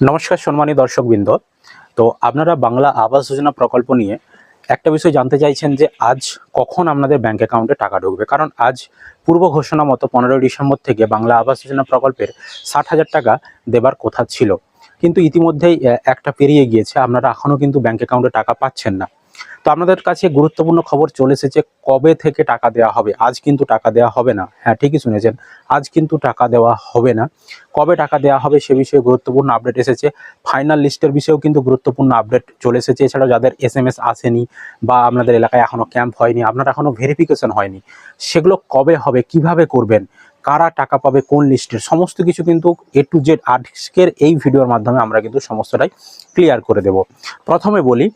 নমস্কার সম্মানী দর্শকবৃন্দ। তো আপনারা বাংলা আবাস যোজনা প্রকল্প নিয়ে একটা বিষয় জানতে চাইছেন যে আজ কখন আপনাদের ব্যাংক অ্যাকাউন্টে টাকা ঢুকবে? কারণ আজ পূর্ব ঘোষণা মতো পনেরোই ডিসেম্বর থেকে বাংলা আবাস যোজনা প্রকল্পের ষাট হাজার টাকা দেবার কথা ছিল। কিন্তু ইতিমধ্যেই একটা পেরিয়ে গিয়েছে। আপনারা এখনও কিন্তু ব্যাংক অ্যাকাউন্টে টাকা পাচ্ছেন না। তো আপনাদের কাছে গুরুত্বপূর্ণ খবর চলে এসেছে, কবে থেকে টাকা দেওয়া হবে? আজ কিন্তু টাকা দেওয়া হবে না। হ্যাঁ ঠিকই শুনেছেন, আজ কিন্তু টাকা দেওয়া হবে না। কবে টাকা দেওয়া হবে সে বিষয়ে গুরুত্বপূর্ণ আপডেট এসেছে। ফাইনাল লিস্টের বিষয়েও কিন্তু গুরুত্বপূর্ণ আপডেট চলে এসেছে। এছাড়াও যাদের এস এম এস আসেনি বা আপনাদের এলাকায় এখনও ক্যাম্প হয়নি, আপনার এখনও ভেরিফিকেশন হয়নি, সেগুলো কবে হবে, কীভাবে করবেন, কারা টাকা পাবে, কোন লিস্টের সমস্ত কিছু কিন্তু এ টু জেড আজকের এই ভিডিওর মাধ্যমে আমরা কিন্তু সমস্তটাই ক্লিয়ার করে দেব। প্রথমে বলি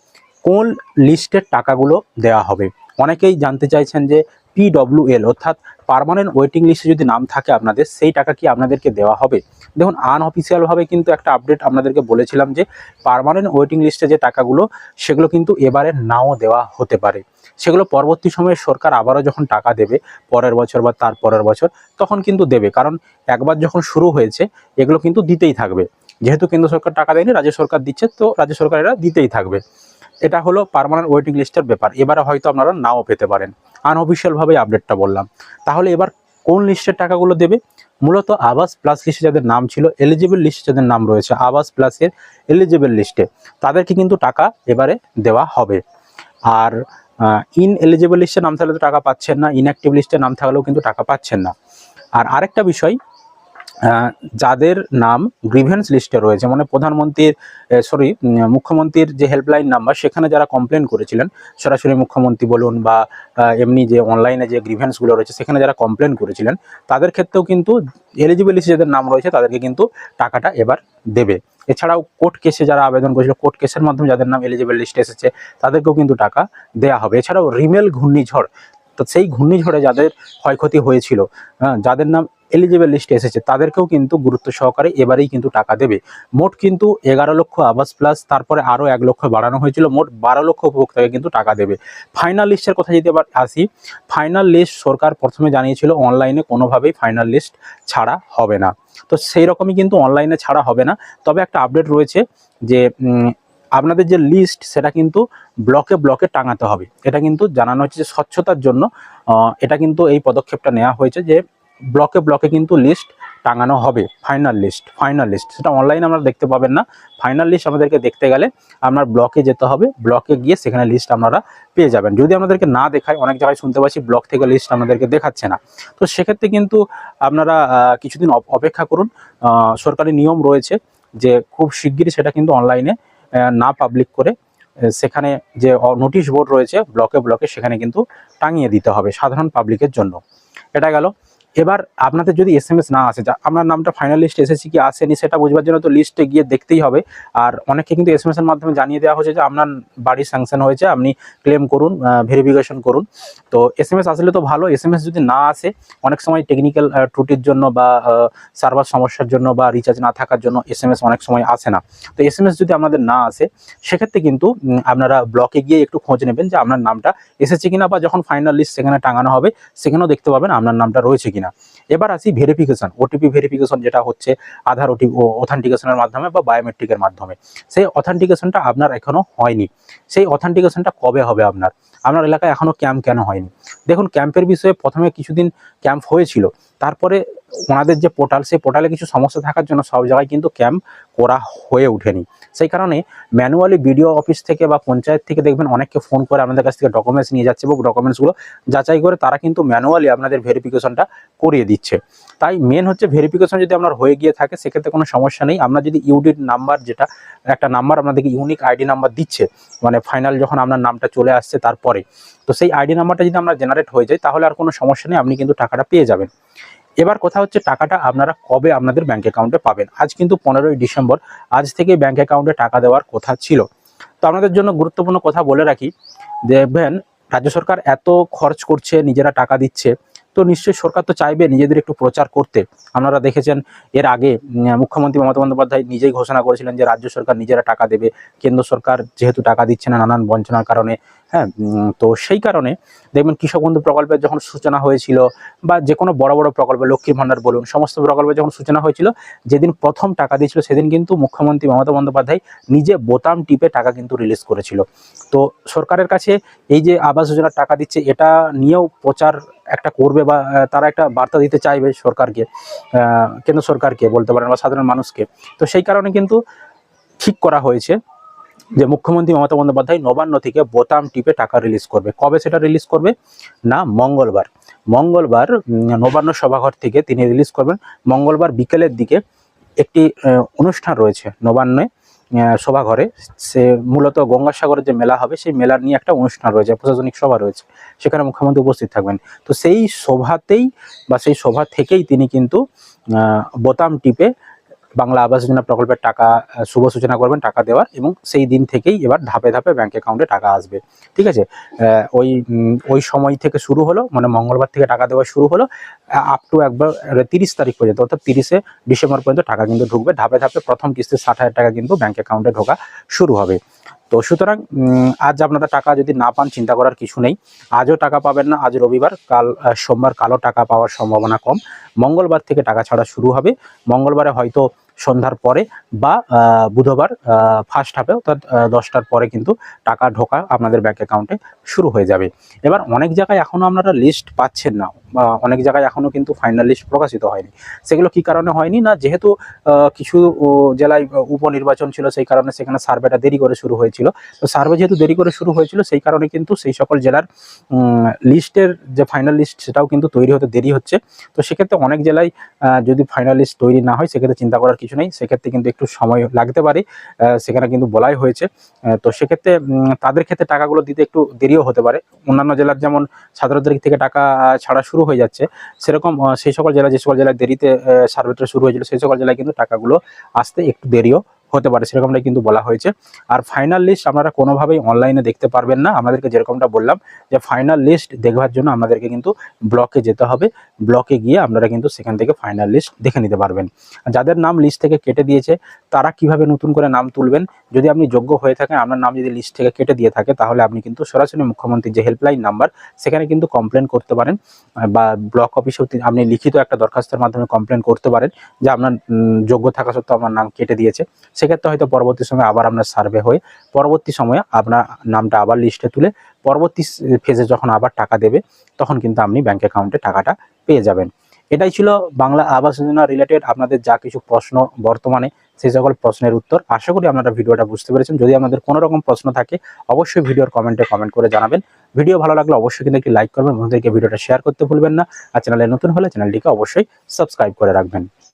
কোন লিস্টের টাকাগুলো দেওয়া হবে? অনেকেই জানতে চাইছেন যে পিডব্লিউএল অর্থাৎ পারমানেন্ট ওয়েটিং লিস্টে যদি নাম থাকে আপনাদের, সেই টাকা কি আপনাদেরকে দেওয়া হবে? দেখুন আনঅফিসিয়ালভাবে কিন্তু একটা আপডেট আপনাদেরকে বলেছিলাম যে পার্মানেন্ট ওয়েটিং লিস্টে যে টাকাগুলো, সেগুলো কিন্তু এবারে নাও দেওয়া হতে পারে। সেগুলো পরবর্তী সময়ে সরকার আবারও যখন টাকা দেবে, পরের বছর বা তার পরের বছর, তখন কিন্তু দেবে। কারণ একবার যখন শুরু হয়েছে, এগুলো কিন্তু দিতেই থাকবে। যেহেতু কেন্দ্র সরকার টাকা দেয়নি, রাজ্য সরকার দিচ্ছে, তো রাজ্য সরকার এরা দিতেই থাকবে। এটা হলো পার্মানেন্ট ওয়েটিং লিস্টের ব্যাপার। এবারে হয়তো আপনারা নাও পেতে পারেন। আনঅফিসিয়ালভাবে আপডেটটা বললাম। তাহলে এবার কোন লিস্টের টাকাগুলো দেবে? মূলত আবাস প্লাস লিস্টে যাদের নাম ছিল এলিজিবল লিস্টে যাদের নাম রয়েছে আবাস প্লাসের এলিজিবল লিস্টে তাদেরকে কিন্তু টাকা এবারে দেওয়া হবে। আর ইন এলিজিবল লিস্টে নাম থাকলে তো টাকা পাচ্ছেন না ইনঅ্যাক্টিভ লিস্টে নাম থাকলেও কিন্তু টাকা পাচ্ছেন না। আর আরেকটা বিষয় যাদের নাম গ্রিভেন্স লিস্টে রয়েছে মানে প্রধানমন্ত্রীর সরি মুখ্যমন্ত্রীর যে হেল্পলাইন নাম্বার সেখানে যারা কমপ্লেন করেছিলেন, সরাসরি মুখ্যমন্ত্রী বলুন বা এমনি যে অনলাইনে যে গ্রিভেন্সগুলো রয়েছে, সেখানে যারা কমপ্লেন করেছিলেন, তাদের ক্ষেত্রেও কিন্তু এলিজিবল লিস্টে যাদের নাম রয়েছে, তাদেরকে কিন্তু টাকাটা এবার দেবে। এছাড়াও কোর্ট কেসে যারা আবেদন করেছিল কোর্ট কেসের মাধ্যমে যাদের নাম এলিজিবল লিস্টে এসেছে, তাদেরকেও কিন্তু টাকা দেয়া হবে। এছাড়াও রিমেল ঘূর্ণিঝড় তো সেই ঘূর্ণিঝড়ে যাদের ক্ষয়ক্ষতি হয়েছিল হ্যাঁ, যাদের নাম এলিজিবল লিস্টে এসেছে তাদেরকেও কিন্তু গুরুত্ব সহকারে এবারেই কিন্তু টাকা দেবে। মোট কিন্তু এগারো লক্ষ আবাস প্লাস তারপরে আরও এক লক্ষ বাড়ানো হয়েছিল মোট বারো লক্ষ উপভোক্তাকে কিন্তু টাকা দেবে। ফাইনাল লিস্টের কথা যদি এবার আসি ফাইনাল লিস্ট সরকার প্রথমে জানিয়েছিল অনলাইনে কোনোভাবেই ফাইনাল লিস্ট ছাড়া হবে না। তো সেই রকমই কিন্তু অনলাইনে ছাড়া হবে না। তবে একটা আপডেট রয়েছে যে আপনাদের যে লিস্ট সেটা কিন্তু ব্লকে ব্লকে টাঙাতে হবে। এটা কিন্তু জানানো হচ্ছে যে স্বচ্ছতার জন্য এটা কিন্তু এই পদক্ষেপটা নেওয়া হয়েছে যে ব্লকে ব্লকে কিন্তু লিস্ট টাঙানো হবে ফাইনাল লিস্ট ফাইনাল লিস্ট সেটা অনলাইনে আমরা দেখতে পাবেন না। ফাইনাল লিস্ট আমাদেরকে দেখতে গেলে আপনার ব্লকে যেতে হবে। ব্লকে গিয়ে সেখানে লিস্ট আপনারা পেয়ে যাবেন। যদি আমাদেরকে না দেখায়, অনেক জায়গায় শুনতে পাচ্ছি ব্লক থেকে লিস্ট আমাদেরকে দেখাচ্ছে না। তো সেক্ষেত্রে কিন্তু আপনারা কিছুদিন অপ- অপেক্ষা করুন। সরকারি নিয়ম রয়েছে যে খুব শিগগিরই সেটা কিন্তু অনলাইনে না পাবলিক করে সেখানে যে নোটিশ বোর্ড রয়েছে ব্লকে ব্লকে সেখানে কিন্তু টাঙিয়ে দিতে হবে সাধারণ পাবলিকের জন্য। এটা গেল। এবার আপনাদের যদি এস না আসে, যা আপনার নামটা ফাইনাল লিস্টে এসেছে কি আসেনি, সেটা বুঝবার জন্য তো লিস্টে গিয়ে দেখতেই হবে। আর অনেকে কিন্তু এস এর মাধ্যমে জানিয়ে দেওয়া হয়েছে যে, আপনার বাড়ি স্যাংশন হয়েছে, আপনি ক্লেম করুন ভেরিফিকেশন করুন। তো এস আসলে তো ভালো এস যদি না আসে, অনেক সময় টেকনিক্যাল ত্রুটির জন্য বা সার্ভার সমস্যার জন্য বা রিচার্জ না থাকার জন্য এস এম অনেক সময় আসে না। তো এস যদি আপনাদের না আসে, সেক্ষেত্রে কিন্তু আপনারা ব্লকে গিয়ে একটু খোঁজ নেবেন যে, আপনার নামটা এসেছে কিনা বা যখন ফাইনাল লিস্ট সেখানে টাঙানো হবে, সেখানেও দেখতে পাবেন আপনার নামটা রয়েছে কিনা। এবার আসি ভেরিফিকেশন ওটিপি ভেরিফিকেশন যেটা হচ্ছে আধার ওটিপি অথেন্টিকেশনের মাধ্যমে বা বায়োমেট্রিকের মাধ্যমে। সেই অথেন্টিকেশনটা আপনার এখনও হয়নি। সেই অথেন্টিকেশনটা কবে হবে আপনার? আপনার এলাকায় এখনও ক্যাম্প কেন হয়নি? দেখুন ক্যাম্পের বিষয়ে প্রথমে কিছুদিন ক্যাম্প হয়েছিল। তারপরে ওনাদের যে পোর্টাল, সেই পোর্টালে কিছু সমস্যা থাকার জন্য সব জায়গায় কিন্তু ক্যাম্প করা হয়ে ওঠেনি। সেই কারণে ম্যানুয়ালি বিডিও অফিস থেকে বা পঞ্চায়েত থেকে দেখবেন অনেককে ফোন করে আপনাদের কাছ থেকে ডকুমেন্টস নিয়ে যাচ্ছে এবং ডকুমেন্টসগুলো যাচাই করে তারা কিন্তু ম্যানুয়ালি আপনাদের ভেরিফিকেশনটা করিয়ে দিচ্ছে। তাই মেন হচ্ছে ভেরিফিকেশন যদি আপনার হয়ে গিয়ে থাকে, সেক্ষেত্রে কোনো সমস্যা নেই। আপনার যদি ইউডিট নাম্বার যেটা, একটা নাম্বার আপনাদেরকে ইউনিক আইডি নাম্বার দিচ্ছে মানে ফাইনাল যখন আপনার নামটা চলে আসছে তারপরে। তো সেই আইডি নাম্বারটা যদি আমরা জেনারেট হয়ে যায়, তাহলে আর কোনো সমস্যা নেই, আপনি কিন্তু টাকাটা পেয়ে যাবেন। এবার কথা হচ্ছে টাকাটা আপনারা কবে আপনাদের ব্যাঙ্ক অ্যাকাউন্টে পাবেন। আজ কিন্তু পনেরোই ডিসেম্বর, আজ থেকে ব্যাঙ্ক অ্যাকাউন্টে টাকা দেওয়ার কথা ছিল। তো আপনাদের জন্য গুরুত্বপূর্ণ কথা বলে রাখি, দেখবেন রাজ্য সরকার এত খরচ করছে, নিজেরা টাকা দিচ্ছে তো নিশ্চয়ই সরকার তো চাইবে নিজেদের একটু প্রচার করতে। আপনারা দেখেছেন এর আগে মুখ্যমন্ত্রী মমতা বন্দ্যোপাধ্যায় নিজেই ঘোষণা করেছিলেন যে রাজ্য সরকার নিজেরা টাকা দেবে। কেন্দ্র সরকার যেহেতু টাকা দিচ্ছে না নানান বঞ্চনার কারণে হ্যাঁ তো সেই কারণে দেখবেন কৃষক বন্ধু প্রকল্পের যখন সূচনা হয়েছিল বা যে কোনো বড় বড় প্রকল্প, লক্ষ্মীর ভান্ডার বলুন, সমস্ত প্রকল্পে যখন সূচনা হয়েছিল, যেদিন প্রথম টাকা দিয়েছিল সেদিন কিন্তু মুখ্যমন্ত্রী মমতা বন্দ্যোপাধ্যায় নিজে বোতাম টিপে টাকা কিন্তু রিলিজ করেছিল। তো সরকারের কাছে এই যে আবাস যোজনার টাকা দিচ্ছে, এটা নিয়েও প্রচার একটা করবে বা তারা একটা বার্তা দিতে চাইবে সরকারকে কেন্দ্র সরকারকে বলতে পারেন বা সাধারণ মানুষকে। তো সেই কারণে কিন্তু ঠিক করা হয়েছে যে মুখ্যমন্ত্রী মমতা বন্দ্যোপাধ্যায় নবান্ন থেকে বোতাম টিপে টাকা রিলিজ করবে। কবে সেটা রিলিজ করবে? না, মঙ্গলবার। মঙ্গলবার নবান্ন সভাঘর থেকে তিনি রিলিজ করবেন। মঙ্গলবার বিকেলের দিকে একটি অনুষ্ঠান রয়েছে নবান্নে। সভাঘরে সে মূলত গঙ্গাসাগরের যে মেলা হবে, সেই মেলার নিয়ে একটা অনুষ্ঠান রয়েছে, প্রশাসনিক সভা রয়েছে। সেখানে মুখ্যমন্ত্রী উপস্থিত থাকবেন। তো সেই সভাতেই বা সেই সভা থেকেই তিনি কিন্তু বোতাম টিপে বাংলা আবাস যোজনা প্রকল্পের টাকা শুভ সূচনা করবেন, টাকা দেওয়ার এবং সেই দিন থেকেই এবার ধাপে ধাপে ব্যাংক অ্যাকাউন্টে টাকা আসবে। ঠিক আছে? ওই ওই সময় থেকে শুরু হলো মানে মঙ্গলবার থেকে টাকা দেওয়া শুরু হলো আপ টু একবার তিরিশ তারিখ পর্যন্ত, অর্থাৎ তিরিশে ডিসেম্বর পর্যন্ত টাকা কিন্তু ঢুকবে। ধাপে ধাপে প্রথম কিস্তি ষাট হাজার টাকা কিন্তু ব্যাঙ্ক অ্যাকাউন্টে ঢোকা শুরু হবে। তো সুতরাং আজ আপনারা টাকা যদি না পান, চিন্তা করার কিছু নেই। আজও টাকা পাবেন না, আজ রবিবার, কাল সোমবার কালো টাকা পাওয়ার সম্ভাবনা কম। মঙ্গলবার থেকে টাকা ছাড়া শুরু হবে। মঙ্গলবারে হয়তো সন্ধ্যার পরে বা বুধবার ফার্স্ট হাফে অর্থাৎ দশটার পরে কিন্তু টাকা ঢোকা আপনাদের ব্যাঙ্ক অ্যাকাউন্টে শুরু হয়ে যাবে। এবার অনেক জায়গায় এখনও আপনারা লিস্ট পাচ্ছেন না। অনেক জায়গায় এখনও কিন্তু ফাইনাল লিস্ট প্রকাশিত হয়নি। সেগুলো কি কারণে হয়নি না? যেহেতু কিছু জেলায় উপনির্বাচন ছিল সেই কারণে সেখানে সার্ভেটা দেরি করে শুরু হয়েছিল। তো সার্ভে যেহেতু দেরি করে শুরু হয়েছিল, সেই কারণে কিন্তু সেই সকল জেলার লিস্টের যে ফাইনাল লিস্ট সেটাও কিন্তু তৈরি হতে দেরি হচ্ছে। তো সেক্ষেত্রে অনেক জেলায় যদি ফাইনাল লিস্ট তৈরি না হয়, সেক্ষেত্রে চিন্তা করার কিছু নেই। সেক্ষেত্রে কিন্তু একটু সময় লাগতে পারে সেখানে কিন্তু বলাই হয়েছে। তো সেক্ষেত্রে তাদের ক্ষেত্রে টাকাগুলো দিতে একটু দেরিও হতে পারে। অন্যান্য জেলার যেমন সতেরো তারিখ থেকে টাকা ছাড়া শুরু হয়ে যাচ্ছে। সেরকম সেই সকল জেলা যে সকল জেলায় দেরিতে সার্ভেটা শুরু হয়েছিল, সেই সকল জেলায় কিন্তু টাকাগুলো আসতে একটু দেরিও হতে পারে, সেরকমটাই কিন্তু বলা হয়েছে। আর ফাইনাল লিস্ট আপনারা কোনোভাবেই অনলাইনে দেখতে পারবেন না। আমাদেরকে যেরকমটা বললাম যে ফাইনাল লিস্ট দেখবার জন্য আমাদেরকে কিন্তু ব্লকে যেতে হবে। ব্লকে গিয়ে আপনারা কিন্তু সেখান থেকে ফাইনাল লিস্ট দেখে নিতে পারবেন। যাদের নাম লিস্ট থেকে কেটে দিয়েছে, তারা কীভাবে নতুন করে নাম তুলবেন? যদি আপনি যোগ্য হয়ে থাকেন, আপনার নাম যদি লিস্ট থেকে কেটে দিয়ে থাকে, তাহলে আপনি কিন্তু সরাসরি মুখ্যমন্ত্রীর যে হেল্পলাইন নাম্বার সেখানে কিন্তু কমপ্লেন করতে পারেন। বা ব্লক অফিসেও আপনি লিখিত একটা দরখাস্তের মাধ্যমে কমপ্লেন করতে পারেন যে আপনার যোগ্য থাকা সত্ত্বেও আমার নাম কেটে দিয়েছে। সেক্ষেত্রে হয়তো পরবর্তী সময় আবার আপনার সার্ভে হয়ে পরবর্তী সময়ে আপনার নামটা আবার লিস্টে তুলে পরবর্তী ফেজে যখন আবার টাকা দেবে, তখন কিন্তু আপনি ব্যাংক অ্যাকাউন্টে টাকাটা পেয়ে যাবেন। এটাই ছিল বাংলা আবাস যোজনা রিলেটেড আপনাদের যা কিছু প্রশ্ন বর্তমানে সেই সকল প্রশ্নের উত্তর। আশা করি আপনারা ভিডিওটা বুঝতে পেরেছেন। যদি আপনাদের কোনো রকম প্রশ্ন থাকে, অবশ্যই ভিডিওর কমেন্টে কমেন্ট করে জানাবেন। ভিডিও ভালো লাগলে অবশ্যই কিন্তু একটি লাইক করবেন, বন্ধুদেরকে ভিডিওটা শেয়ার করতে ভুলবেন না। আর চ্যানেলে নতুন হলে চ্যানেলটিকে অবশ্যই সাবস্ক্রাইব করে রাখবেন।